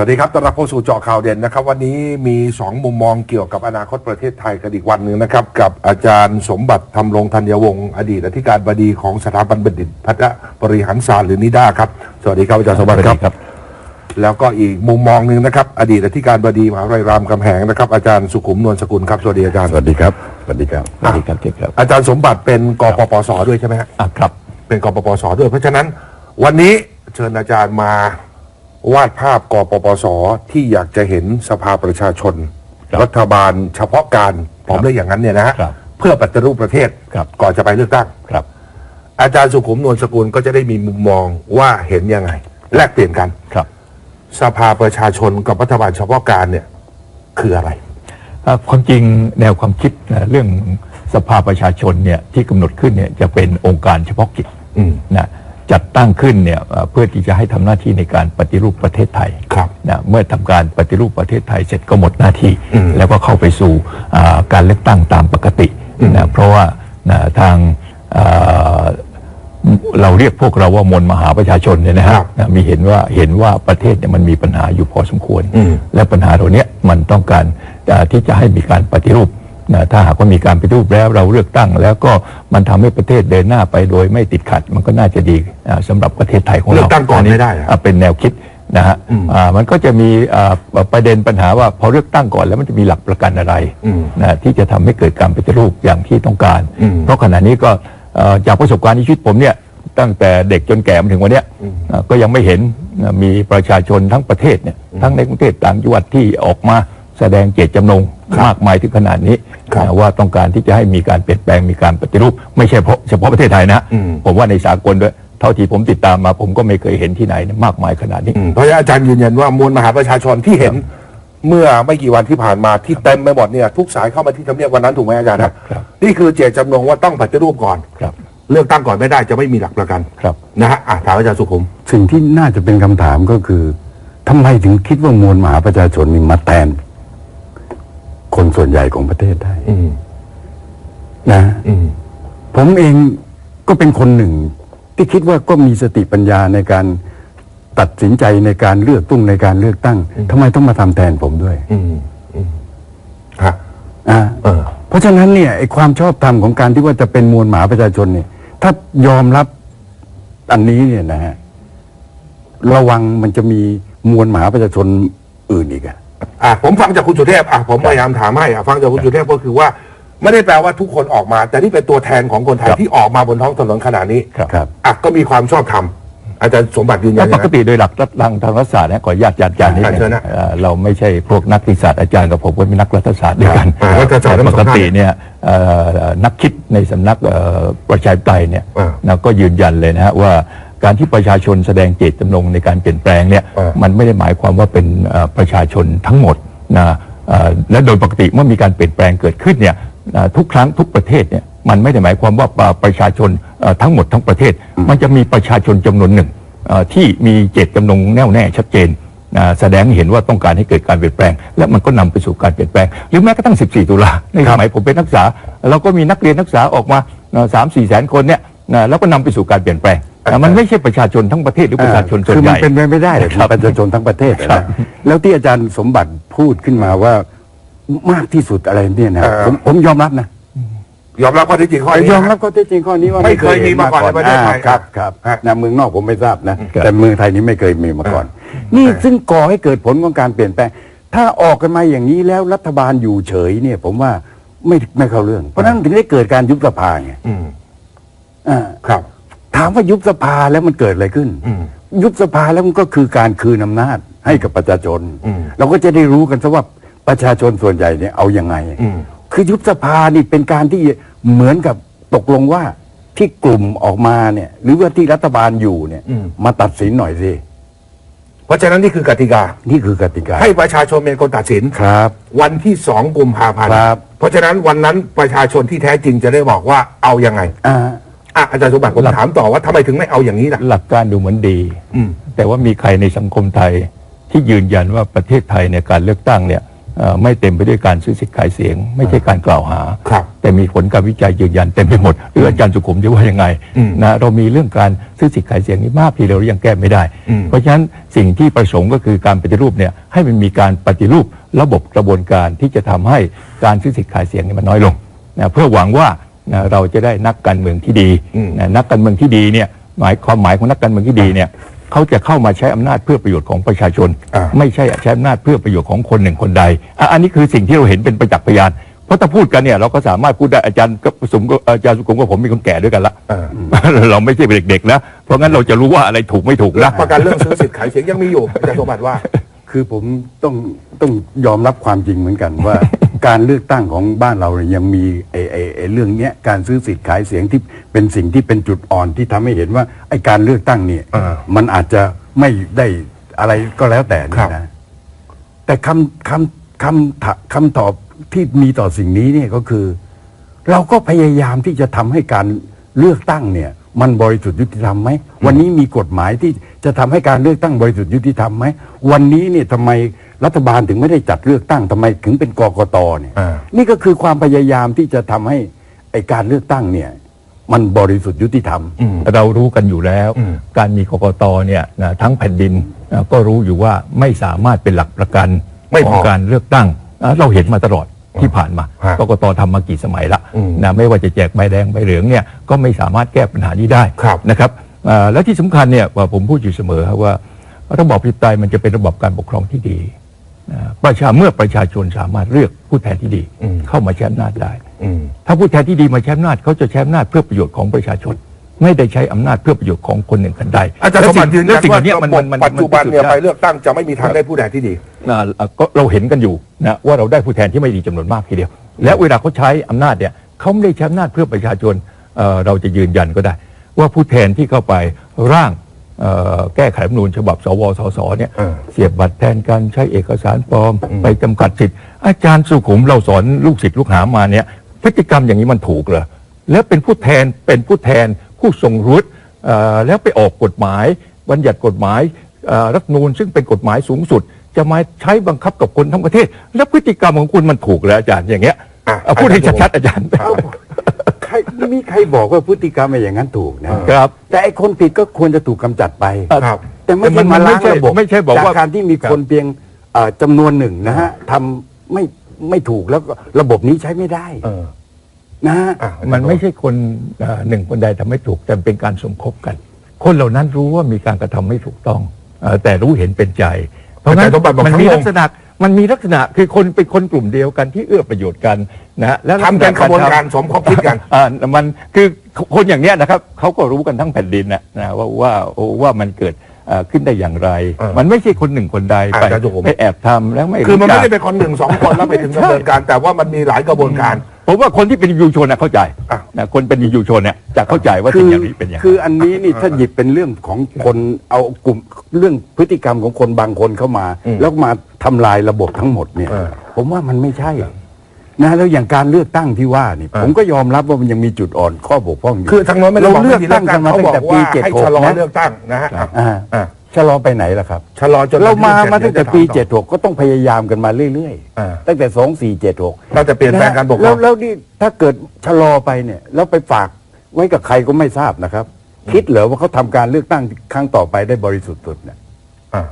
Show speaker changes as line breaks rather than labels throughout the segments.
สวัสดีครับต้อนรับเข้าสู่เจาะข่าวเด่นนะครับ วันนี้มี 2 มุมมองเกี่ยวกับอนาคตประเทศไทยกันอีกวันหนึ่งนะครับ กับอาจารย์สมบัติธรรมรงธัญวงศ์อดีตอธิการบดีของสถาบันบัณฑิตพัฒนบริหารศาสตร์หรือนิด้าครับ สวัสดีครับอาจารย์สมบัติครับ แล้วก็อีกมุมมองหนึ่งนะครับ อดีตอธิการบดีมหาวิทยาลัยรามคำแหงนะครับอาจารย์สุขุมนวลสกุลครับสวัสดีอาจารย์
สวัสดีครับสวัสดีครับ
สวัสดีครับเจ๊ครับ
อาจารย์สมบัติเป็นกปปสด้วยใช่ไหมฮะ
อะครับ
เป็นกปปสด้วย เพราะฉะนั้นวันนี้เชิญอาจารย์มา วาดภาพกปปสที่อยากจะเห็นสภาประชาชนรัฐบาลเฉพาะการผมเรียกอย่างนั้นเนี่ยนะฮะ
ครับ
เพื่อปฏิรูปประเทศ
ครับ
ก่อนจะไปเลือกตั้ง
ครับ
อาจารย์สุขุมนวลสกุลก็จะได้มีมุมมองว่าเห็นยังไง แลกเปลี่ยนกัน
ครับ
สภาประชาชนกับรัฐบาลเฉพาะการเนี่ย คืออะไร
อะความจริงแนวความคิดนะเรื่องสภาประชาชนเนี่ยที่กำหนดขึ้นเนี่ยจะเป็นองค์การเฉพาะกิจ
อืม
นะ จัดตั้งขึ้นเนี่ยเอ่อเพื่อที่จะให้ทำหน้าที่ในการปฏิรูปประเทศไทย
ครับ
นะเมื่อทำการปฏิรูปประเทศไทยเสร็จก็หมดหน้าที่
อืม
แล้วก็เข้าไปสู่อ่าการเลือกตั้งตามปกตินะเพราะว่านะทางอ่าเราเรียกพวกเราว่ามวลมหาประชาชนเนี่ยนะ
ค
ฮะ
รับ
นะมีเห็นว่าเห็นว่าประเทศเนี่ยมันมีปัญหาอยู่พอสมควร
อืม
และปัญหาเหล่านี้มันต้องการเอ่อที่จะให้มีการปฏิรูป นะถ้าหากว่ามีการปฏิรูปแล้วเราเลือกตั้ง แล้วก็มันทำให้ประเทศเดินหน้าไปโดยไม่ติดขัด มันก็น่าจะดีอ่าสำหรับประเทศไทยของเรา
เลือกตั้งก่อนไม่ได้เหรอ
อ่าเป็นแนวคิดนะฮะ
อืม
อ่ามันก็จะมีอ่าประเด็นปัญหาว่าพอเลือกตั้งก่อนแล้วมันจะมีหลักประกันอะไร
อืม
นะที่จะทำให้เกิดการปฏิรูปอย่างที่ต้องการ
อืม
เพราะขณะนี้ก็เอ่อจากประสบการณ์ในชีวิตผมเนี่ยตั้งแต่เด็กจนแก่มาถึงวันเนี้ยเอ่อก็ยังไม่เห็นนะมีประชาชนทั้งประเทศเนี่ยทั้งในกรุงเทพต่างจังหวัดที่ออกมาแสดงเจตจำนงมากมายถึงขนาดนี้
ครับ
นะว่าต้องการที่จะให้มีการเปลี่ยนแปลงมีการปฏิรูป ไม่ใช่เพราะเฉพาะประเทศไทยนะ
อืม
ผมว่าในสากลด้วยเท่าที่ผมติดตามมาผมก็ไม่เคยเห็นที่ไหนนะมากมายขนาดนี้
อืมเพราะฉะนั้นอาจารย์ยืนยันว่ามวลมหาประชาชนที่เห็นเมื่อไม่กี่วันที่ผ่านมาที่เต็มไปหมดเนี่ยทุกสายเข้ามาที่ทำเนียบวันนั้นถูกไหมอาจารย์
ครั
นะ
บครับ
นี่คือเจตจำนงว่าต้องปฏิรูปก่อน
ครับ
เลือกตั้งก่อนไม่ได้จะไม่มีหลักประกัน
ครับ
นะฮะอะถามอาจารย์สุขุม
สิ่งที่น่าจะเป็นคำถามก็คือทำไมถึงคิดว่ามวลมหาประชาชนนี่มาแทน คนส่วนใหญ่ของประเทศได้
อืม
นะ
อืม
ผมเองก็เป็นคนหนึ่ง ที่คิดว่าก็มีสติปัญญาในการตัดสินใจในการเลือกตุ้งในการเลือกตั้งทำไมต้องมาทำแทนผมด้วย
อืมอืมฮะ
อ่า
เออ
เพราะฉะนั้นเนี่ยไอ้ความชอบธรรมของการที่ว่าจะเป็นมวลมหาประชาชนเนี่ย ถ้ายอมรับอันนี้เนี่ยนะฮะระวังมันจะมีมวลมหาประชาชนอื่นอีกอะ
อะผมฟังจากคุณสุเทพอะผมพยายามถามให้อะฟังจากคุณสุเทพก็คือว่า ไม่ได้แปลว่าทุกคนออกมา แต่นี่เป็นตัวแทนของคนไทย
ครับ
ที่ออกมาบนท้องถนนขนาดนี้
ครับ
ครับ
อะก็มีความชอบธรรมอาจารย์สมบัติยืนยั
แล้
น
ว
อ
ป
ย่าง
ก
นั้น
ติโดยหลักทางทางรัฐศาสตร์เนี่ยขออนุญาตอาจารย์นิด
อ่า
นึ
เชิญ
ง
นะ
เอ่อเราไม่ใช่พวกนักวิทยาศาสตร์อาจารย์กับผมก็เป็นนักรัฐศาสตร์ด้วยกัน
อ่ารัฐศาสตร์ทั้ง
ป
สอง
ก
ท่าน
ติเนี่ยเอ่อนักคิดในสำนักเอ่อประชาธิปไตยเนี่ย
อ่า
นะก็ยืนยันเลยนะฮะว่า การที่ประชาชนแสดงเจตจำนงในการเปลี่ยนแปลงเนี่ย
อ่า
มันไม่ได้หมายความว่าเป็นเอ่อประชาชนทั้งหมดนะเอ่อและโดยปกติเมื่อมีการเปลี่ยนแปลงเกิดขึ้นเนี่ยอ่าทุกครั้งทุกประเทศเนี่ยมันไม่ได้หมายความว่าประชาชนเอ่อทั้งหมดทั้งประเทศ มันจะมีประชาชนจำนวนหนึ่งเอ่อที่มีเจตจำนงแน่วแน่ชัดเจนอ่าแสดงให้เห็นว่าต้องการให้เกิดการเปลี่ยนแปลง และมันก็นำไปสู่การเปลี่ยนแปลง หรือแม้กระทั่ง 14 ตุลาในสมัยผมเป็นนักศึกษา เราก็มีนักเรียนนักศึกษาออกมาสามสี่แสนคนเนี่ยนะแล้วก็นำไปสู่การเปลี่ยนแปลง นะมันไม่ใช่ประชาชนทั้งประเทศหรือประชาชนส่วน
คือ
ให
มัน
ญ่
เป็นไปไม่ได้หรอก
ครับ
ประชาชนทั้งประเทศอะ
ครั
นะ
บ
แล้วที่อาจารย์สมบัติพูดขึ้นมาว่ามากที่สุดอะไรเนี่ยนะ
เออ
ผมผมยอมรับนะ
ยอมรับข้อเท็จจริงข้อนี้
ยอม
นะ
รับข้อเท็จจริงข้อนี้ว่า
ไม่เคยมีมาก่อนในประเทศไทย
อ่าครับครับ
ฮะ
นะเมืองนอกผมไม่ทราบนะ
ครับ
แต่เมืองไทยนี้ไม่เคยมีมาก่อน นี่ซึ่งก่อให้เกิดผลของการเปลี่ยนแปลง ถ้าออกกันมาอย่างนี้แล้วรัฐบาลอยู่เฉยเนี่ย ผมว่าไม่ไม่เข้าเรื่อง เพราะฉะนั้นถึงได้เกิดการยุบสภาไง
อืม
อ่า
ครับ
ถามว่ายุบสภาแล้วมันเกิดอะไรขึ้น
อืม
ยุบสภาแล้วมันก็คือการคืนอำนาจให้กับประชาชน
อืม
เราก็จะได้รู้กันซะว่าประชาชนส่วนใหญ่เนี่ยเอาอยัางไง
อืม
คือยุบสภานี่เป็นการที่เหมือนกับตกลงว่าที่กลุ่มออกมาเนี่ย หรือว่าที่รัฐบาลอยู่เนี่ย
อืม
มาตัดสินหน่อยสิ
เพราะฉะนั้นนี่คือกติกา
นี่คือกติกา
ให้ประชาชนเป็นคนตัดสิน
ครับ
วันที่สองกุมภาพันธ์
ครับ
เพราะฉะนั้นวันนั้นประชาชนที่แท้จริงจะได้บอกว่าเอายังไง
อ่า
อะอาจารย์สมบัติผมถามต่อว่าทำไมถึงไม่เอาอย่างนี้ล่ะ
หลักการดูเหมือนดี
อืม
แต่ว่ามีใครในสังคมไทยที่ยืนยันว่าประเทศไทยในยการเลือกตั้งเนี่ยเอ่อไม่เต็มไปด้วยการซื้อสิทธิ์ขายเสียง ไม่ใช่การกล่าวหา
ครับ
แต่มีผลการวิจัยยืนยันเต็มไปหมดหรืออาจารย์สุขุมจะว่ายังไง
อืม
นะเรามีเรื่องการซื้อสิทธิ์ขายเสียงนี้มากทีเดียวยังแก้ไม่ได้
อืม
เพราะฉะนั้นสิ่งที่ประสงค์ก็คือการปฏิรูปเนี่ยให้มันมีการปฏิรูประบบกระบวนการที่จะทำให้การซื้อสิทธิ์ขายเสียงนี่มันน้อยลงนะเพื่อหวังว่า นะเราจะได้นักการเมืองที่ดี
อืม
นะนักการเมืองที่ดีเนี่ยหมายความหมายของนักการเมืองที่ดีเนี่ยเขาจะเข้ามาใช้อำนาจเพื่อประโยชน์ของประชาชน
อ่า
ไม่ใช่ใช้อำนาจเพื่อประโยชน์ของคนหนึ่งคนใดอะอันนี้คือสิ่งที่เราเห็นเป็นประจักษ์พยานเพราะถ้าพูดกันเนี่ยเราก็สามารถพูดได้อาจารย์ก็สมก็อาจารย์สุขุมกับผมมีคนแก่ด้วยกันละ
เออ
เราไม่ใช่เด็กๆนะเพราะงั้นเราจะรู้ว่าอะไรถูกไม่ถูก
หลั
นะ
กประกันเรื่องซื้อสิทธิ์ขายเสียงยังมีอยู่อาจารย์สมบัติว่า
คือผมต้องต้องยอมรับความจริงเหมือนกันว่า การเลือกตั้งของบ้านเราเนี่ยยังมีไอ้ไอ้ไอ้เรื่องเนี้ยการซื้อสิทธิ์ขายเสียงที่เป็นสิ่งที่เป็นจุดอ่อนที่ทำให้เห็นว่าไอ้การเลือกตั้งเนี่ย
อ่า
มันอาจจะไม่ได้อะไรก็แล้วแต่
ครั
นี่
บ
นะ แต่คำคำคำถาคำตอบที่มีต่อสิ่งนี้เนี่ยก็คือ เราก็พยายามที่จะทำให้การเลือกตั้งเนี่ย มันบริสุทธิ์ยุติธรรมไหมวันนี้มีกฎหมายที่จะทำให้การเลือกตั้งบริสุทธิ์ยุติธรรมไหมวันนี้เนี่ยทำไม รัฐบาลถึงไม่ได้จัดเลือกตั้งทำไมถึงเป็นกกตเนี่ย
อ่า
นี่ก็คือความพยายามที่จะทำให้ไอการเลือกตั้งเนี่ยมันบริสุทธิ์ยุติธรรม
อืม
เรารู้กันอยู่แล้ว
อืม
การมีกกตเนี่ยนะทั้งแผ่นดินนะก็รู้อยู่ว่าไม่สามารถเป็นหลักประกัน
ไม่พอ
ของการเลือกตั้งนะเราเห็นมาตลอดที่ผ่านมา
ฮะ
กกตทำมากี่สมัยละ
อืม
นะไม่ว่าจะแจกใบแดงใบเหลืองเนี่ยก็ไม่สามารถแก้ปัญหานี้ได้
ครับ
นะครับอ่าและที่สำคัญเนี่ยว่าผมพูดอยู่เสมอครับว่าระบอบประชาธิปไตยมันจะเป็นระบบการปกครองที่ดีนะ ประชาเมื่อประชาชนสามารถเลือกผู้แทนที่ดี
อืม
เข้ามาใช้อำนาจได้
อืม
ถ้าผู้แทนที่ดีมาใช้อำนาจเขาจะใช้อำนาจเพื่อประโยชน์ของประชาชน ไม่ได้ใช้อำนาจเพื่อประโยชน์ของคนหนึ่งคนใด
อาจารย์สมบัติยืน
และ
ยัน
สิ่ง
ว่า
เหล่านี้
ระ
มัน
บบ
มันมัน
ปัจจุบันเนี่ย
มั
ไป
พิสูจ
เลือกตั้งจะไม่มีทางได้ผู้แทนที่ดี
อ่าอ่าก็เราเห็นกันอยู่นะว่าเราได้ผู้แทนที่ไม่ดีจำนวนมากทีเดียว และเวลาเขาใช้อำนาจเนี่ยเขาไม่ได้ใช้อำนาจเพื่อประชาชนเอ่อเราจะยืนยันก็ได้ ว่าผู้แทนที่เข้าไปร่างเอ่อ แก้ไขรัฐธรรมนูญฉบับ สวสสเนี่ย
เออ
เสียบบัตรแทนการใช้เอกสารปลอม ไปจำกัดสิทธิ์อาจารย์สุขุมเราสอนลูกศิษย์ลูกหามาเนี่ยพฤติกรรมอย่างนี้มันถูกเหรอแล้วเป็นผู้แทนเป็นผู้แทนผู้ทรงรุตเอ่อแล้วไปออกกฎหมาย บัญญัติกฎหมายเอ่อรัฐธรรมนูญซึ่งเป็นกฎหมายสูงสุด จะมาใช้บังคับกับคนทั้งประเทศ แล้วพฤติกรรมของคุณมันถูกแล้วอาจารย์อย่างเงี้ย
อะ
เอาพูดให้ชัดๆอาจารย์
เอ้าใคร ไม่มีใครบอกว่าพฤติกรรมอย่างนั้นถูกนะ
ครับ
แต่ไอ้คนผิดก็ควรจะถูกกำจัดไป
ครับ
แต่ไม่
แต่
ใช่
มั
มาน
ไม่
ล้าง
ใช่
ระบบ
ไม่ใช่บอกว่า
จากการที่มีคนเพียงเอ่อจำนวนหนึ่งนะฮะทำไม่ไม่ถูกแล้วก็ระบบนี้ใช้ไม่ได้
เออ
นะฮะ
อะ
มันไม่ใช่คนเอ่อหนึ่งคนใดทำไม่ถูกแต่เป็นการสมคบกัน คนเหล่านั้นรู้ว่ามีการกระทำไม่ถูกต้องเอ่อแต่รู้เห็นเป็นใจ เพราะงั้น
แต่สมบัติบอก
มัน
ทั้ง
มี
วง
ลักษณะ มันมีลักษณะคือคนเป็นคนกลุ่มเดียวกันที่เอื้อประโยชน์กันนะฮะและลักษ
ทำ
ณะ
เป็นขบวนการ
ทำ
สมคบคิดกัน
อ่ามันคือคนอย่างเนี้ยนะครับเขาก็รู้กันทั้งแผ่นดินนะนะว่าว่าว่ามันเกิดเอ่อขึ้นได้อย่างไร
เออ
มันไม่ใช่คนหนึ่งคนใด
อ่า
ไป
อาจารย์สุขุม
ไปแอบทำแล้วไม่
คือมันไม่
รู้
ได้
จัก
เป็นคนหนึ่งสองคนแล้วไปถึงดำเนินการแต่ว่ามันมีหลายกระบวนการ
ผมว่าคนที่เป็นยูชนนะเข้าใจ
อะ
นะคนเป็นยูชนเนี่ยจะเข้าใจว่า
คื
สิ่ง
อ
อย่างนี้เป็นอย่างไร
คืออันนี้นี่ถ้าหยิบเป็นเรื่องของคนเอากลุ่มเรื่องพฤติกรรมของคนบางคนเข้ามา
อืม
แล้วมาทำลายระบบทั้งหมดเนี่ย
เออ
ผมว่ามันไม่ใช่นะแล้วอย่างการเลือกตั้งที่ว่านี่
เออ
ผมก็ยอมรับว่ามันยังมีจุดอ่อนข้อบกพร่องอยู่
คือทางโน้นไม่ได้
เรา
บอก
เลื
ไม่
อก
มี
ตั้งกันมา
เขา
ตั้
บ
ง
อก
แต่ปี
ว่า
เจ็ด
ให้
หก
ชะลอ
นะ
เลือกตั้งนะฮะ
อ่า
อ่า
ชะลอไปไหนล่ะครับ
ชะลอจน
เรามามา
ถึ
ตั้งแต่ปีเจ็ดหกก็ต้องพยายามกันมาเรื่อย
อ่า
ๆ ตั้งแต่สองสี่เจ็ดหก
เราจะเปลี่ยนแปลงการปกคร
แล้
อ
ว
ง
แล้วนี่ถ้าเกิดชะลอไปเนี่ยแล้วไปฝากไว้กับใครก็ไม่ทราบนะครับ คิดเหรอว่าเขาทำการเลือกตั้งครั้งต่อไปได้บริสุทธิ์สุดเนี่ย
อ่า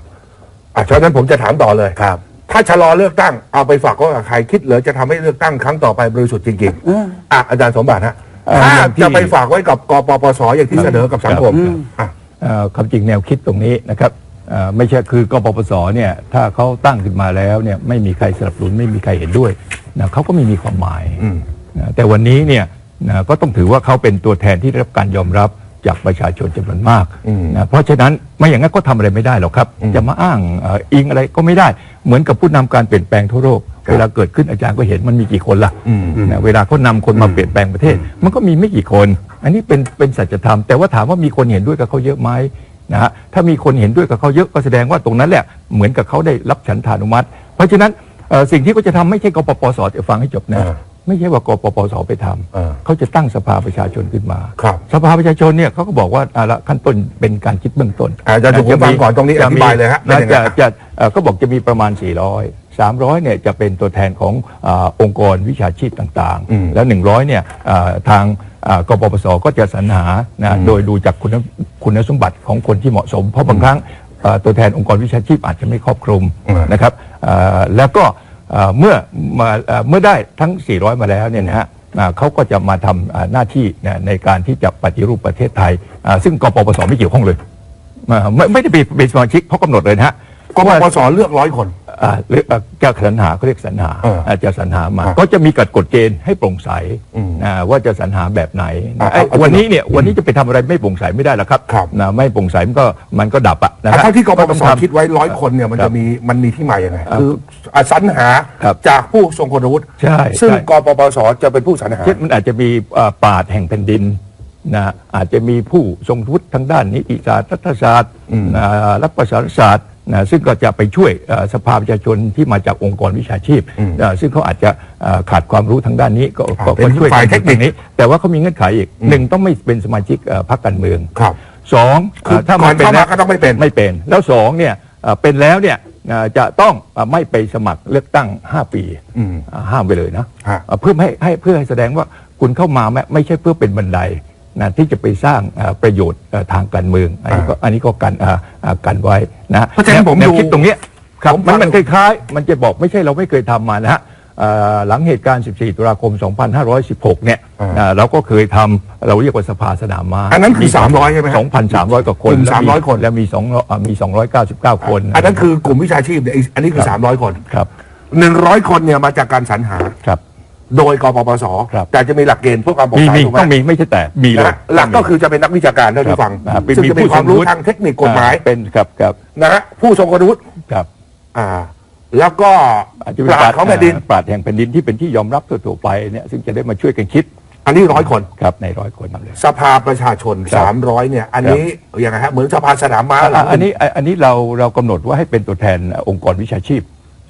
อะฉะนั้นผมจะถามต่อเลย
ครับ
ถ้าชะลอเลือกตั้งเอาไปฝากไว้กับใครคิดเหรือจะทำให้เลือกตั้งครั้งต่อไปบริสุทธิ์จริง
เออ
ๆอะอาจารย์สมบัติฮะ
เอ่อ
ถ้า
อย่างที่
จะไปฝากไว้กับกปปสอย่างที่เสนอกับสังคม
อืม
อะ
เอ่อ ความจริงแนวคิดตรงนี้นะครับเอ่อไม่ใช่คือกปปสเนี่ยถ้าเขาตั้งขึ้นมาแล้วเนี่ยไม่มีใครสนับสนุนไม่มีใครเห็นด้วยนะเขาก็ไม่มีความหมาย
อืม
นะแต่วันนี้เนี่ยนะก็ต้องถือว่าเขาเป็นตัวแทนที่ได้รับการยอมรับจากประชาชนจำนวนมาก
อืม
นะเพราะฉะนั้นไม่อย่างนั้นก็ทำอะไรไม่ได้หรอกครับ
อืม
จะมาอ้างเอ่ออิงอะไรก็ไม่ได้ เหมือนกับผู้นำการเปลี่ยนแปลงทั่วโลก
ครับ
เวลาเกิดขึ้นอาจารย์ก็เห็นมันมีกี่คนล่ะ
อืม
นะเวลาเขานำคนมาเปลี่ยนแปลงประเทศ มันก็มีไม่กี่คน อันนี้เป็นเป็นสัจธรรมแต่ว่าถามว่ามีคนเห็นด้วยกับเขาเยอะไหมนะฮะถ้ามีคนเห็นด้วยกับเขาเยอะก็แสดงว่าตรงนั้นแหละเหมือนกับเขาได้รับฉันทานุมัติ เพราะฉะนั้นเอ่อสิ่งที่เขาจะทำไม่ใช่กปปสจะฟังให้จบนะ
อ่า
ไม่ใช่ว่ากปปสไปทำ
อ่า
เขาจะตั้งสภาประชาชนขึ้นมา
ครับ
สภาประชาชนเนี่ยเขาก็บอกว่าอ่าละขั้นต้นเป็นการคิดเบื้องต้น
อาจารย์สุขุม
จะ
ฟังก่อนตรงนี้อธิบายเลยฮะเป็น
นะ
ยังไง
จะจะเอ่อก็บอกจะมีประมาณ 400 300เนี่ยจะเป็นตัวแทนของอาองค์กรวิชาชีพต่าง
อืม
ๆแล้ว 100เนี่ยอ่าทางอ่ากปปสก็จะสรรหานะโดยดูจากคุณคุณสมบัติของคนที่เหมาะสม เพราะบางครั้งอ่าตัวแทนองค์กรวิชาชีพอาจจะไม่ครอบคลุม
อืม
นะครับอ่าแล้วก็อ่าเมื่อมาอ่าเมื่อได้ทั้ง 400 มาแล้วเนี่ยนะฮะอ่าเขาก็จะมาทำอ่าหน้าที่นะในการที่จะปฏิรูปประเทศไทยอ่าซึ่งกปปสไม่เกี่ยวข้องเลยอ่าไม่ไม่ได้เป็นเป็นสมาชิกเพราะกำหนดเลยนะฮะ
กปปสเลือกร้อยคน
อ่าเรียกอ่าจะสรรหาเขาเรียกสรรหา
เอออ่า
จะสรรหามา
ครับ
ก็จะมีกฎกฎเกณฑ์ให้โปร่งใส
อืม
อ่าว่าจะสรรหาแบบไหน
อ่า
ไอ้
เอา
วันนี้เนี่ยวันนี้จะไปทำอะไรไม่โปร่งใสไม่ได้หรอกครับ
ครับ
นะไม่โปร่งใสมันก็มันก็ดับอะนะ
อะ
ฮะ
เท่าที่กปป
ต้อง
ส
ทำ
คิดไว้ร้อยคนเนี่ยมัน
ครั
จะ
บ
มีมันมีที่มาอย่างไง
ครับ
คืออะสรรหา
ครับ
จากผู้ทรงคุณวุฒิ
ใช่
ซึ่ง
ใช่
กปปสจะเป็นผู้สรรหา
เช่นมันอาจจะมีอ่าปราดแห่งแผ่นดินนะอาจจะมีผู้ทรงวุฒิทางด้านนิติศาสตร์รัฐศาสตร์
อืม
อ่ารัฐประศาสศาสตร์ นะซึ่งก็จะไปช่วยอ่าสภาประชาชนที่มาจากองค์กรวิชาชีพอ่าซึ่งเขาอาจจะอ่าขาดความรู้ทางด้านนี้ก็ก็
เป็น
ก็ช่วย
ฝ่าย
กัน
เทคนิค
ตรงนี้ แต่ว่าเขามีเงื่อนไขอีกหนึ่งต้องไม่เป็นสมาชิกเอ่อพรรคการเมือง
ครับ
สอง
คือ
อ่าถ้า
ก่
มั
อน
นเป็น
เข้ามา
แล้ว
ก็ต้องไม่เป็น
ไม่เป็น แล้วสองเนี่ยอ่าเป็นแล้วเนี่ยอ่าจะต้องอ่าไม่ไปสมัครเลือกตั้ง 5 ปี
อืม
อ่าห้ามไปเลยนะ
ฮะ
อ่าเพื่อให้ให้เพื่อให้แสดงว่าคุณเข้ามาไม่ไม่ใช่เพื่อเป็นบันได นะที่จะไปสร้างอ่าประโยชน์อ่าทางการเมือง อันนี้ก็อันนี้ก็กันอ่าอ่ากันไว้นะ
เพราะฉะนั้นผม
แนว
ดู
คิดตรงเนี้ยครับ
ผมฟั
มั
ง
นมันคล้ายๆ มันจะบอกไม่ใช่เราไม่เคยทำมานะฮะอ่าหลังเหตุการณ์ 14 ตุลาคม 2516 เนี่ย
อ่า
อ่าเราก็เคยทำเราเรียกว่าสภาสนามม้า
อันนั้นคือ 300 ใช่ไหมฮะ
2,300 กว่าคน
กลุ่ม
แล้ว
300 คน
แล้วมี2อ่ามี 299 คน
อันนั้นคือกลุ่มวิชาชีพเนี่ยไอ้อันนี้คือ 300 คน
ครับ
100 คนเนี่ยมาจากการสรรหา
ครับ
โดยกปปส
ครับ
แต่จะมีหลักเกณฑ์เพื่อความโปร่ง
มี
ใส
มี
ถูกไหม
ต้องมีไม่ใช่แต่มีเลย
นะหลักก็คือจะเป็นนักวิชาการเท่าที่ฟัง
ครับเป็น
ซึ่งจะมีความรู้
ผู้ทรงวุฒิ
ทางเทคนิคกฎหมาย
อ่เป็นครับครับ
นะฮะผู้ทรงคุณวุฒิ
ครับ
อ่า แล้วก็
อาจจะเป็
ป
น
ราชญ์ของแผ่นดิน
ปราดแห่งแผ่นดินที่เป็นที่ยอมรับทั่วๆไปเนี่ยซึ่งจะได้มาช่วยกันคิด
อันนี้ร้อยคน
ครับในร้อยคนเลย
สภาประชาชน
ครับ
300 เนี่ย อันนี้ยังไงฮะ เหมือนสภาสนามม้าเหร
อะอันนี้อะอันนี้เราเรากำหนดว่าให้เป็นตัวแทนองค์กรวิชาชีพ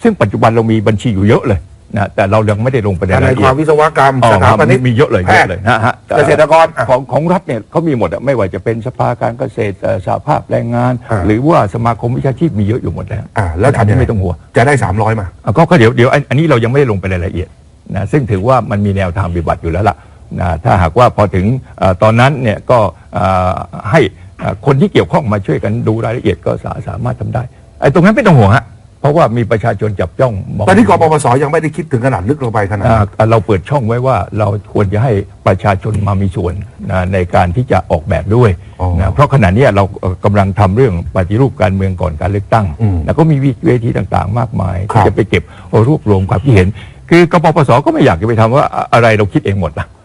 ซึ่งปัจจุบันเรามีบัญชีอยู่เยอะเลย นะแต่เรายังไม่ได้ลงไปใน
ใน
รายละ
ค
เอียวาด
มวิศวกรรม
อ๋อ
ส
ค
ถา
รับ
ปนิก
มีเยอะเลย
แพ
เย
ท
อะ
ย์
เลยนะฮะ
เกษตรกรอะ
ของของรัฐเนี่ยเขามีหมดอะไม่ว่าจะเป็นสภาการเกษตรเอ่อสหภาพแรงงาน
อ่า
หรือว่าสมาคมวิชาชีพมีเยอะอยู่หมดแล้ว
อ่าแล้วทำยังไง
ไม่ต้องห่วง
จะได้ 300 มา
อะก็ก็เดี๋ยวเดี๋ยวอันอันนี้เรายังไม่ได้ลงไปรายละเอียดนะซึ่งถือว่ามันมีแนวทางปฏิบัติอยู่แล้วล่ะนะถ้าหากว่าพอถึงเอ่อตอนนั้นเนี่ยก็เอ่อให้เอ่อคนที่เกี่ยวข้องมาช่วยกันดูรายละเอียดก็สาสามารถทำได้ไอ้ตรงนั้นไม่ต้องห่วงฮะ เพราะว่ามีประชาชนจับจ้องมอง
ตอนนี้กปปสยังไม่ได้คิดถึงขนาดลึกลงไปขนาด
อ่า
นั้น
อ่าเราเปิดช่องไว้ว่าเราควรจะให้ประชาชนมามีส่วนนะในการที่จะออกแบบด้วย
อ๋อ
นะเพราะขณะเนี้ยเราเอ่อกำลังทำเรื่องปฏิรูปการเมืองก่อนการเลือกตั้ง
อืม
แล้วก็มีเวทีต่างๆ มากมาย
ครั
ที่
บ
จะไปเก็บรวบรวมความคิดเห็น คือกปปสก็ไม่อยากจะไปทำว่าอะอะไรเราคิดเองหมดนะ
อืม
อ่า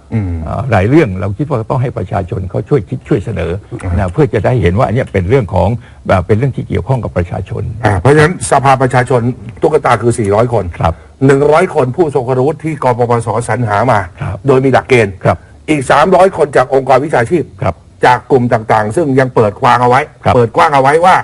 หลายเรื่องเราคิดว่าต้องให้ประชาชนเขาช่วยคิดช่วยเสนอนะเพื่อจะได้เห็นว่าอันเนี้ยเป็นเรื่องของแบบเป็นเรื่องที่เกี่ยวข้องกับประชาชน
อ่าเพราะฉะนั้นสภาประชาชนตุ๊กตาคือ 400 คน
ครับ
100 คนผู้ทรงคุณวุฒิที่กปปสสรรหามา
ครับ
โดยมีหลักเกณฑ์
ครับ
อีก 300 คนจากองค์กรวิชาชีพ
ครับ
จากกลุ่มต่างๆ ซึ่งยังเปิดกว้างเอาไว้
ครับ
เปิดกว้างเอาไว้ว่า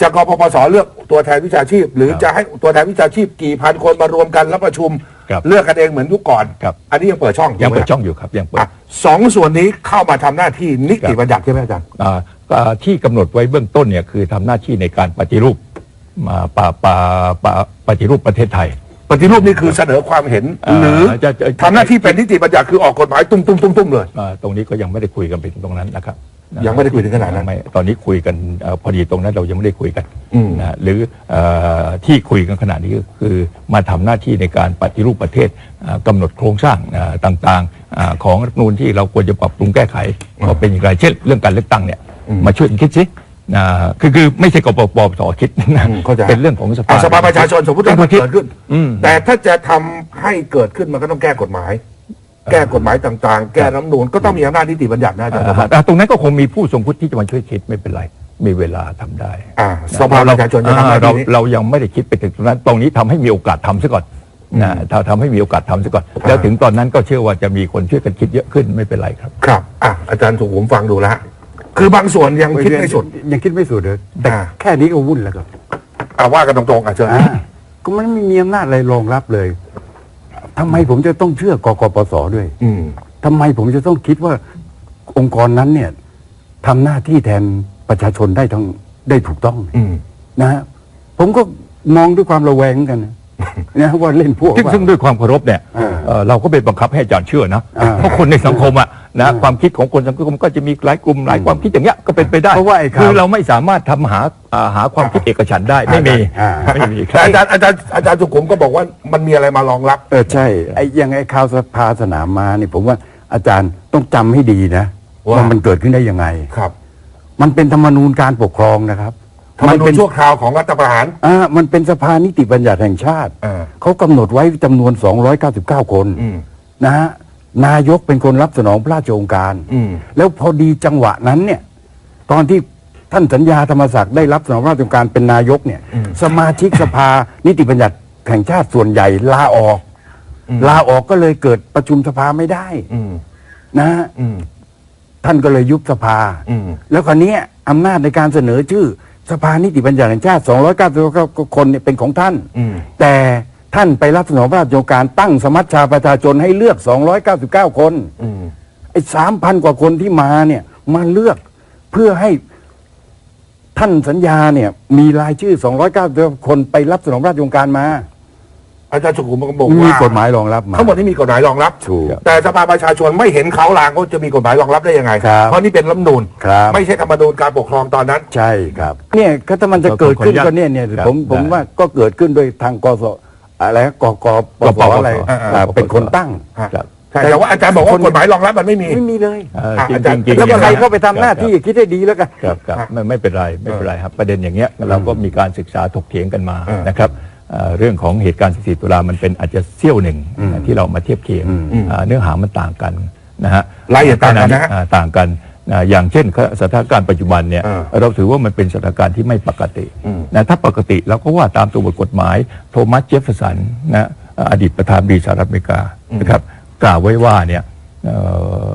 จะกปปสเลือกตัวแทนวิชาชีพ หรือ
ครับ
จะให้ตัวแทนวิชาชีพกี่พันคนมารวมกันแล้วประชุม
ครับ
เลือกกันเองเหมือนยุคก่อน
ครับ
อันนี้ยังเปิดช่อง
ยังเปิด
ถูกไหม
ช่องอยู่ครับยังเปิด
อะสองส่วนนี้เข้ามาทำหน้าที่นิติบัญญัติใช่ไหมอาจารย์
อ่าอ่าที่กำหนดไว้เบื้องต้นเนี่ยคือทำหน้าที่ในการปฏิรูปมาปาปาปาปฏิรูปประเทศไทย
ปฏิรูปนี่คือเสนอความเห็น
อ่า
หรือ
จะจะ
ทำหน้าที่เป็นนิติบัญญัติคือออกกฎหมายตุ้มตุ้มตุ้มตุ้มเลย
อ่าตรงนี้ก็ยังไม่ได้คุยกันไปถึงตรงนั้นนะครับ
ยังไม่ได้คุยถึงขนาดนั้น
ไม่ตอนนี้คุยกันเอ่อพอดีตรงนั้นเรายังไม่ได้คุยกัน
อืม
นะหรือเอ่อที่คุยกันขณะนี้ก็คือมาทำหน้าที่ในการปฏิรูปประเทศอ่ากำหนดโครงสร้างอ่าต่างๆอ่าของรัฐธรรมนูญที่เราควรจะปรับปรุงแก้ไขว่าเป็นอย่างไรเช่นเรื่องการเลือกตั้งเนี่ยมาช่วยกันคิดสิอ่าคือคือไม่ใช่กปปสคิดนะ
อืมเข้าใจ
เป็นเรื่องของสภา
อะสภาประชาชนสมมติว่า
เป็
มัน
นคนคิด
เกิดขึ้น
อืม
แต่ถ้าจะทำให้เกิดขึ้นมันก็ต้องแก้กฎหมาย แก้กฎหมายต่างๆ แก้รัฐธรรมนูนก็ต้องมีอำนาจนิติบัญญัตินะอาจารย์
อ่าอ่าตรงนั้นก็คงมีผู้ทรงพุทธที่จะมาช่วยคิดไม่เป็นไร มีเวลาทำได้
อ่าสภาประชาชนจะทำหน้า
เรา
ที่นี้
เรายังไม่ได้คิดไปถึงตรงนั้น ตรงนี้ทำให้มีโอกาสทำซะก่อนนะถ้าทำให้มีโอกาสทำซะก่อน แล้วถึงตอนนั้นก็เชื่อว่าจะมีคนช่วยกันคิดเยอะขึ้นไม่เป็นไรครับ
ครับ อะ อาจารย์สุขุมฟังดูแล้วคือบางส่วนยังคิดไม่สุด
ยังคิดไม่สุดเลยแต่
อ่า
แค่นี้ก็วุ่นแล้วครับ
อ่าว่ากันตรงๆอะเชิญ
อ่าก็มันไม่มีอำนาจอะไรรองรับเลย ทำไมผมจะต้องเชื่อกกปสด้วย
อืม
ทำไมผมจะต้องคิดว่าองค์กรนั้นเนี่ยทำหน้าที่แทนประชาชนได้ทั้งได้ถูกต้อง
อืม
นะฮะผมก็มองด้วยความระแวงเหมือนกันนะ นะว่าเล่นพวก
ซึ่ง
ว่า
ซึ่งด้วยความเคารพเนี่ย
อ่า
เอ่อเราก็ไปบังคับให้อาจารย์เชื่อนะ
อ่า
เพราะคนในสังคมอะ นะความคิดของคนสังคมก็จะมีหลายกลุ่มหลายความคิดอย่างเงี้ยก็เป็นไปได้
เพราะว่าไอ้ข่าว
คือเราไม่สามารถทำหาอ่าหาความคิดเอกฉันท์ได้ไม่มี
อ่า
ไม่มีค
แต่
รับ
อาจารย์อาจารย์อาจารย์สุขุมก็บอกว่ามันมีอะไรมารองรับ
เออใช่ไอ้อยังไอ้ข่าวสภาสนามมานี่ผมว่าอาจารย์ต้องจำให้ดีนะ
ว่า
ว่ามันเกิดขึ้นได้ยังไง
ครับ
มันเป็นธรรมนูญการปกครองนะครับ
ธรรมนู
เป็
ญ
น
ชั่วคราวของรัฐประหาร
อ่ามันเป็นสภานิติบัญญัติแห่งชาติ
อ่า
เขากำหนดไว้จำนวน 299 คน
อืม
นะฮะ นายกเป็นคนรับสนองพระราชโองการ
อืม
แล้วพอดีจังหวะนั้นเนี่ย ตอนที่ท่านสัญญาธรรมศักดิ์ได้รับสนองพระราชโองการเป็นนายกเนี่ย สมาชิกสภา นิติบัญญัติแห่งชาติส่วนใหญ่ลาออกลาออกก็เลยเกิดประชุมสภาไม่ได้
อืม
นะฮะ
อืม
ท่านก็เลยยุบสภา
อืม
แล้วคราวเนี้ยอำนาจในการเสนอชื่อ สภานิติบัญญัติแห่งชาติ 299 คนเนี่ยเป็นของท่าน
อืม
แต่ ท่านไปรับสนองพระราชโองการตั้งสมัชชาประชาชนให้เลือก 299 คน
อืม
ไอ้สามพันกว่าคนที่มาเนี่ยมาเลือกเพื่อให้ท่านสัญญาเนี่ย มีรายชื่อ 299 คนไปรับสนองพระราชโองการมา
อาจารย์สุขุมก็บอก
มี
ว่าก
ฎหมายรองรับมา
ทั้งหมดที่มีกฎหมายรองรับ
ถูก
แต่สภาประชาชนไม่เห็นเขาลางก็จะมีกฎหมายรองรับได้ยังไง
ครับ
เพราะนี่เป็นรัฐธรรมนูญ
ครับ
ไม่ใช่ธรรมนูญการปกครองตอนนั้น
ใช่ครับ เนี่ยก็ถ้ามันจะเกิดขึ้นก็เนี่ยเนี่ย
ครับ
ผมผม
ได้
ว่าก็เกิดขึ้นโดยทางกส อะไรนะกกป
ก
ป
ป
อะไร
อ่า
อ่าเป็นคนตั้ง
ครับ
ใช่แต่ว่าอาจารย์บอกว่ากฎหมายรองรับมันไม่มี
ไม่มีเลย
เอ่อ
อะ
จริง
อาจารย์
จริงๆ
แล้วก็ใคร
อย่งงี้ย
เข้าไปทำหน้าที่คิดให้ดีแล้วกัน
ครับครับ
ครับ
ไม่ไม่เป็นไรไม่เป็นไรครับประเด็นอย่างเงี้ยเราก็มีการศึกษาถกเถียงกันมา
เออ
นะครับเอ่อเรื่องของเหตุการณ์ 14 ตุลามันเป็นอาจจะเสี้ยวหนึ่งนะที่เรามาเทียบเคียงอ่าเนื้อหามันต่างกันนะฮะ
รายละเอียดต่างกันนะฮะ
อ่าต่างกัน นะอย่างเช่นสถานการณ์ปัจจุบันเนี่ย
เออ
เราถือว่ามันเป็นสถานการณ์ที่ไม่ปกติ
อืม
นะถ้าปกติเราก็ว่าตามตัวบทกฎหมายโทมัสเจฟเฟอร์สันนะอดีตประธานาธิบดีสหรัฐอเมริกานะครับกล่าวไว้ว่าเนี่ยเอ่อ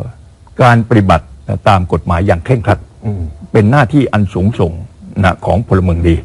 การปฏิบัติตามกฎหมายอย่างเคร่งครัด
อืม
เป็นหน้าที่อันสูงส่งนะของพลเมืองดี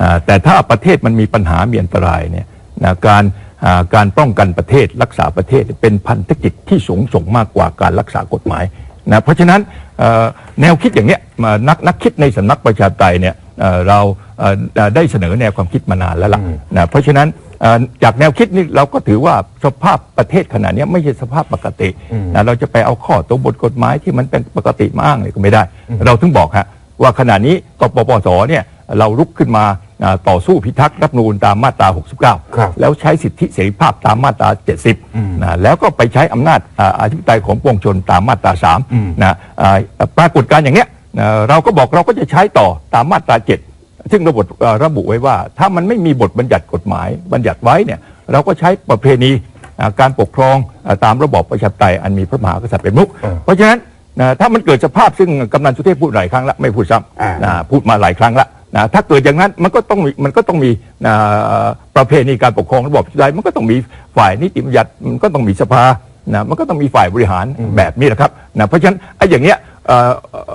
อ่าแต่ถ้าประเทศมันมีปัญหามีอันตรายเนี่ยนะการอ่าการป้องกันประเทศรักษาประเทศเป็นพันธกิจที่สูงส่งมากกว่าการรักษากฎหมาย นะเพราะฉะนั้นเอ่อแนวคิดอย่างเนี้ยมานักนักคิดในสำนักประชาธิปไตยเนี่ยเอ่อเราเอ่อเอ่อได้เสนอแนวความคิดมานานแล้วล่ะนะเพราะฉะนั้นเอ่อจากแนวคิดนี้เราก็ถือว่าสภาพประเทศขณะเนี้ยไม่ใช่สภาพปกตินะเราจะไปเอาข้อตัวบทกฎหมายที่มันเป็นปกติมาอ้างเลยก็ไม่ได้ เราถึงบอกฮะว่าขณะนี้กปปสเนี่ยเราลุกขึ้นมาอ่า ต่อสู้พิทักษ์รัฐธรรมนูญตามมาตรา
ครับ
69 แล้วใช้สิทธิเสรีภาพตามมาตรา70นะแล้วก็ไปใช้อำนาจอ่าอธิปไตยของปวงชนตามมาตรา3นะอ่าปรากฏการณ์อย่างเนี้ยอ่าเราก็บอกเราก็จะใช้ต่อตามมาตรา 7 ซึ่งระบบอ่าระบุไว้ว่า ถ้ามันไม่มีบทบัญญัติกฎหมายบัญญัติไว้เนี่ยเราก็ใช้ประเพณีอ่าการปกครองอ่าตามระบอบประชาธิปไตยอันมีพระมหากษัตริย์เป็นมุข
เออ
เพราะฉะนั้นนะถ้ามันเกิดสภาพซึ่งกำนันสุเทพพูดหลายครั้งแล้วไม่พูดซ้
อ่าำ
นะพูดมาหลายครั้งแล้ว นะถ้าเกิดอย่างนั้นมันก็ต้องมีมันก็ต้องมีนะประเพณีการปกครองระบอบประชาธิปไตยมันก็ต้องมีฝ่ายนิติบัญญัติมันก็ต้องมีสภานะมันก็ต้องมีฝ่ายบริหารแบบนี้แหละครับนะเพราะฉะนั้นไอ้อย่างเงี้ยเอ่อเอ่อ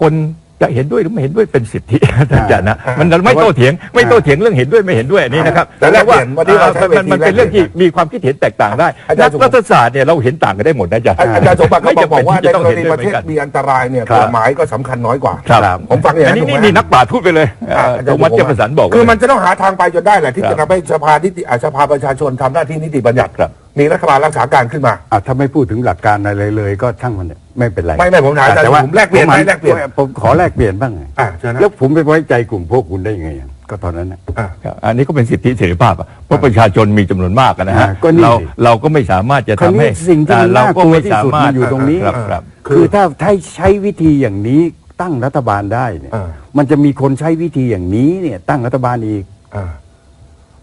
คน จะเห็นด้วยหรือไม่เห็นด้วยเป็นสิทธิท่านอาจารย์นะมันไม่โต้เถียงไม่โต้เถียงเรื่องเห็นด้วยไม่เห็นด้วยอันนี้นะครับ
แต่แลกเปลี่ยนวันนี้เราใช้เวที
มันมันเป็นเรื่องที่
แลกเปลี่ยน
มีความคิดเห็นแตกต่างได้
อาจาร
นั
ย์
ก
สุขุม
รัฐศาสตร์เนี่ยเราเห็นต่างกันได้หมดนะอาจารย์
อาจารย์สมบัติก็
ไม่
บ
จำ
อ
เป็น
กว่า
ที่
ใน
จะต้อง
กร
เห็น
ณี
ด้วย
ประเทศ
เหมือนกัน
มีอันตรายเนี่ย
ครั
ก
บ
ฎหมายก็สำคัญน้อยกว่า
ครับ
ผมฟังอย่าง
อัน
นั้น
นี้
ถูกไหม
นี่นี่นักปราชญ์พูดไปเลย
อะ
เอ่อ
อา
โท
จารย์
มัสเจฟเฟอร์สันบอก
คือ
ไว้
มันจะต้องหาทางไปจนได้แหละที่
ครับ
จะทำให้สภานิติอะสภาประชาชนทำหน้าที่นิติบัญญัติ
ครับ
มีรัฐบาลรักษาการขึ้นมา
อะถ้าไม่พูดถึงหลักการอะไรเลยก็ช่างมันเนี่ยไม่เป็นไร
ไม่ไม่ผมถามอาจารย์
แต่ว่า
ผมแลกเปลี่ยนไหม
ผ
แลกเปลี่ยน
ผมขอแลกเปลี่ยนบ้างไง
อ่าเชิญนะ
แล้วผมไปไว้ใจกลุ่มพวกคุณได้ยังไงอะก็ตอนนั้นนะ
อ่า
ครับอันนี้ก็เป็นสิทธิเสรีภาพอะเพราะประชาชนมีจำนวนมากอะนะฮะ
อ่าก็นี่
เรา
สิ
เราก็ไม่สามารถจะ
คราว
ทำ
นี้
ให้
สิ่งที่มัน
เรา
น่า
ก็
กลัว
ไม่
ที่
สา
สุด
มาร
มั
ถ
นอยู่ตรงนี้
ครับครับ
คือถ้าถ้าใช้วิธีอย่างนี้ตั้งรัฐบาลได้เนี่ย
อ่า
มันจะมีคนใช้วิธีอย่างนี้เนี่ยตั้งรัฐบาลอีก
อ่า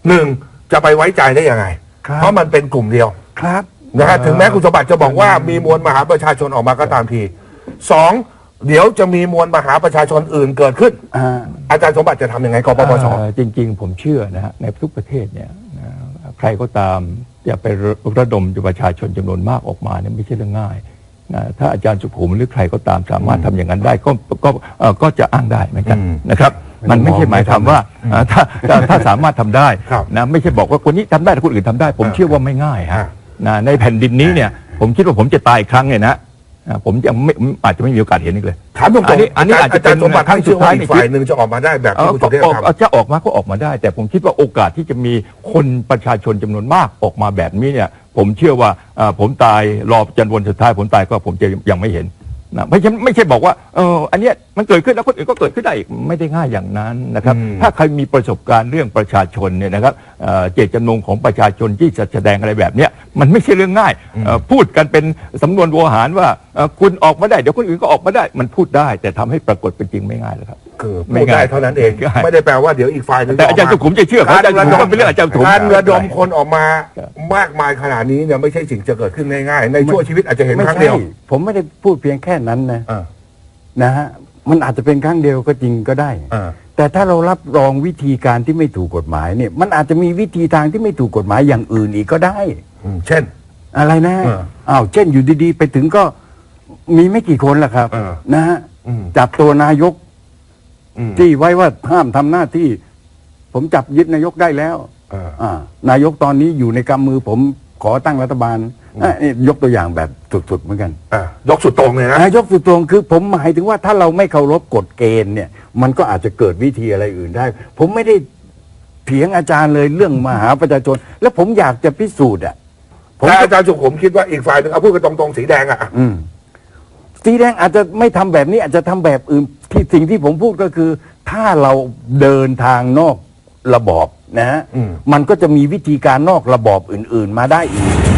หนึ่งจะไปไว้ใจได้ยังไง
ครับ
เพราะมันเป็นกลุ่มเดียว
ครับ
นะฮะถึงแม้คุณสมบัติจะบอกว่ามีมวลมหาประชาชนออกมาก็ตามทีสองเดี๋ยวจะมีมวลมหาประชาชนอื่นเกิดขึ้น
อ่า
อาจารย์สมบัติจะทำยังไงกปปส
เอ่อจริง ๆ ผมเชื่อนะฮะในทุกประเทศเนี่ยนะใครก็ตามจะไประดมประชาชนจำนวนมากออกมาเนี่ยไม่ใช่เรื่องง่ายนะถ้าอาจารย์สุขุมหรือใครก็ตามสามารถทำอย่างนั้นได้ก็ก็เอ่อก็จะอ้างได้เหมือนกัน
อืม
นะครับมันไม่ใช่หมายความว่าอ่าถ้าถ้าถ้าสามารถทำได้
ครับ
นะไม่ใช่บอกว่าคนนี้ทำได้แต่คนอื่นทำได้ ผม
อ่า
เชื่อว่าไม่ง่าย
อ่า
ฮะนะในแผ่นดินนี้เนี่ย ผมคิดว่าผมจะตายอีกครั้งเนี่ยนะอ่าผมยังไม่อาจจะไม่มีโอกาสเห็นอีกเลย
ถามตรง
อันนี้
ๆ
อันนี้อาจจะ
อาจารย์สมบัติ
เป็น
ให้เชื่อว่า
ครั้งสุ
อี
ด
ก
ท้าย
ฝ่ายหนึ่งจะออกมาได้แบบ
เอ
ที่
อ
คุณ
ก็
สุเทพ
ออก
ทำ
เอาจะออกมาก็ออกมาได้ แต่ผมคิดว่าโอกาสที่จะมีคนประชาชนจำนวนมากออกมาแบบนี้เนี่ย ผมเชื่อว่าเอ่อผมตายรอจนวันสุดท้ายผมตายก็ผมจะยังไม่เห็น นะไม่ใช่ไม่ใช่บอกว่าเอออันเนี้ยมันเกิดขึ้นแล้วคนอื่นก็เกิดขึ้นได้อีกไม่ได้ง่ายอย่างนั้นนะครับ
อืม
ถ้าใครมีประสบการณ์เรื่องประชาชนเนี่ยนะครับเอ่อเจตจำนงของประชาชนที่จะแสดงอะไรแบบเนี้ยมันไม่ใช่เรื่องง่ายเอ่อพูดกันเป็นสำนวนโวหารว่าเอ่อคุณออกมาได้เดี๋ยวคนอื่นก็ออกมาได้ มันพูดได้ แต่ทำให้ปรากฏเป็นจริงไม่ง่ายเลยครับ
คือ
ไม่
พูดได้
ง่าย
เท่านั้นเอง
ง่าย
ไม่ได้แปลว่าเดี๋ยวอีกฝ่ายหนึง
แต่อาจารย์สุขุมจะเชื่อเพราะอาจารย์สุขุมเป็นเรื่องอาจารย์สุขุม
การระดมคนออกมามากมายขนาดนี้เนี่ยไม่ใช่สิ่งจะเกิดขึ้นง่ายๆในชั่วชีวิตอาจจะเห็น
ไม่
ครั้ง
ใช่
เดียว
ผมไม่ได้พูดเพียงแค่นั้นนะ
อ่า
นะฮะมันอาจจะเป็นครั้งเดียวก็จริงก็ได้
อ่า
แต่ถ้าเรารับรองวิธีการที่ไม่ถูกกฎหมายเนี่ย มันอาจจะมีวิธีทางที่ไม่ถูกกฎหมายอย่างอื่นอีกก็ได้
อืมเช่น
อะไรนะ
เออ
อ้าวเช่นอยู่ดีๆ ไปถึงก็มีไม่กี่คนแหละครับ
เออ
นะฮะ
อืม
จับตัวนายก
อืม
ที่ไว้ว่าห้ามทำหน้าที่ ผมจับยึดนายกได้แล้ว
เออ
อ่านายกตอนนี้อยู่ในกำมือผมขอตั้งรัฐบาลอะนี่ยกตัวอย่างแบบสุดๆเหมือนกัน
อ่ายกสุดตรงเลยนะ
นายกสุดตรงคือผมหมายถึงว่าถ้าเราไม่เคารพกฎเกณฑ์เนี่ย มันก็อาจจะเกิดวิธีอะไรอื่นได้ ผมไม่ได้เถียงอาจารย์เลยเรื่องมหาประชาชน แล้วผมอยากจะพิสูจน์อะผม
แต่
ก็
อาจารย์สุขุมคิดว่าอีกฝ่ายหนึงเอาพูดกันตรงๆสีแดงอะ
อืมสีแดงอาจจะไม่ทำแบบนี้อาจจะทำแบบอื่น ที่สิ่งที่ผมพูดก็คือ ถ้าเราเดินทางนอกระบอบนะฮะ
อืม
มันก็จะมีวิธีการนอกระบอบอื่น ๆ มาได้อีก